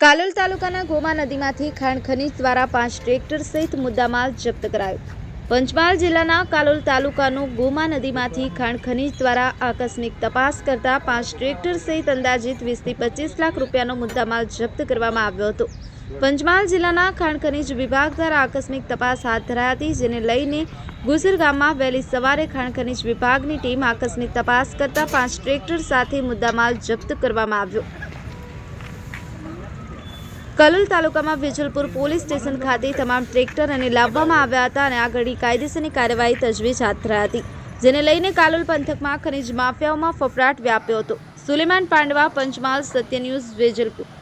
કાલોલ તાલુકાના ગોમા નદીમાંથી ખાણ ખનીજ દ્વારા પાંચ ટ્રેક્ટર સહિત મુદ્દામાલ જપ્ત કરાયો. પંચમહાલ જિલ્લાના કાલોલ તાલુકાનું ગોમા નદીમાંથી ખાણ ખનીજ દ્વારા આકસ્મિક તપાસ કરતા પાંચ ટ્રેક્ટર સહિત અંદાજિત વીસથી પચીસ લાખ રૂપિયાનો મુદ્દામાલ જપ્ત કરવામાં આવ્યો હતો. પંચમહાલ જિલ્લાના ખાણ ખનીજ વિભાગ દ્વારા આકસ્મિક તપાસ હાથ ધરાઈ હતી, જેને લઈને ગુજર ગામમાં વહેલી સવારે ખાણ ખનીજ વિભાગની ટીમ આકસ્મિક તપાસ કરતા પાંચ ટ્રેક્ટર સાથે મુદ્દામાલ જપ્ત કરવામાં આવ્યો. કલોલ તાલુકામાં વિજલપુર પોલીસ સ્ટેશન ખાતે તમામ ટ્રેક્ટર અને લાવવામાં આવ્યા હતા અને આગળની કાયદેસરની કાર્યવાહી તજવીજ હાથ ધરાઈ હતી, જેને લઈને કાલોલ પંથકમાં ખનીજ માફિયાઓમાં ફફડાટ વ્યાપ્યો હતો. સુલેમાન પાંડવા, પંચમહાલ સત્ય ન્યૂઝ વેજલપુર.